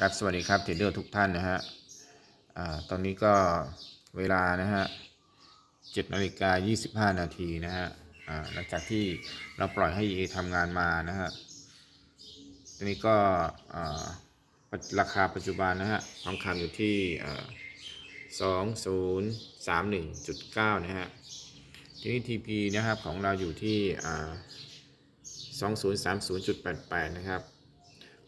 ครับสวัสดีครับเทรดเดอร์ทุกท่านนะฮะอ่าตอนนี้ก็เวลานะฮะ7นาฬิกา25นาทีนะฮะอ่าหลังจากที่เราปล่อยให้ EA ทำงานมานะฮะตอนนี้ก็อ่าราคาปัจจุบันนะฮะทองคำอยู่ที่อ่า2031.9นะฮะทีนี้ TP นะครับของเราอยู่ที่อ่า2030.88นะครับ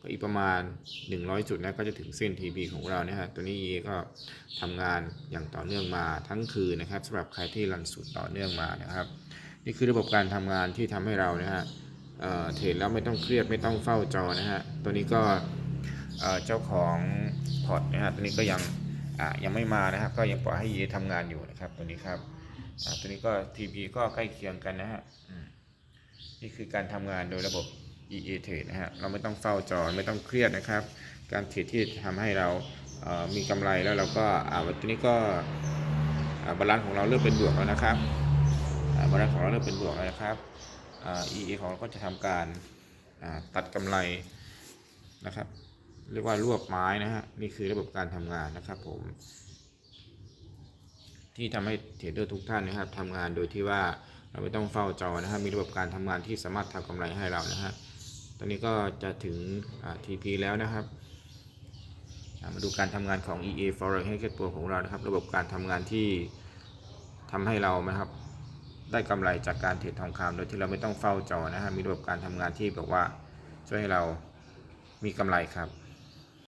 ก็อีกประมาณ 100 จุดนะก็จะถึงเส้น TP ของเรานะฮะตัวนี้ EA ก็ทำงานอย่างต่อเนื่องมาทั้งคืนนะครับสำหรับใครที่รันสูตรต่อเนื่องมานะครับ นี่คือระบบการทำงานที่ทำให้เรานะฮะเเทรดแล้วไม่ต้องเครียดไม่ต้องเฝ้าจอนะฮะตัวนี้ก็เเจ้าของพอร์ตนะฮะตัวนี้ก็ยังยังไม่มานะครับ ก็ยังปล่อยให้ EA ทำงานอยู่นะครับตัวนี้ครับตัวนี้ก็ TP ก็ใกล้เคียงกันนะฮะนี่คือการทำงานโดยระบบ EA Trade นะฮะเราไม่ต้องเฝ้าจอไม่ต้องเครียดนะครับ การเทรดที่ทำให้เรามีกำไรแล้วเราก็อ่าวันนี้ก็บาลานซ์ของเราเริ่มเป็นบวกแล้วนะครับบาลานซ์ของเราเริ่มเป็นบวกแล้วนะครับอ่า EA ของเราก็จะทำการตัดกำไรนะครับเรียกว่ารวบไม้นะฮะนี่คือระบบการทำงานนะครับผม ที่ทำให้เทรดเดอร์ทุกท่านนะครับทำงานโดยที่ว่าเราไม่ต้องเฝ้าจอนะครับมีระบบการทำงานที่สามารถทำกำไรให้เรานะฮะ ตอนนี้ก็จะถึง TP แล้วนะครับ มาดูการทำงานของ EA Forex h a c k e t Pro ของเรานะครับ ระบบการทำงานที่ทำให้เรานะครับ ได้กำไรจากการเทรดทองคำโดยที่เราไม่ต้องเฝ้าจอนะฮะมีระบบการทำงานที่แบบว่าช่วยให้เรามีกำไรครับ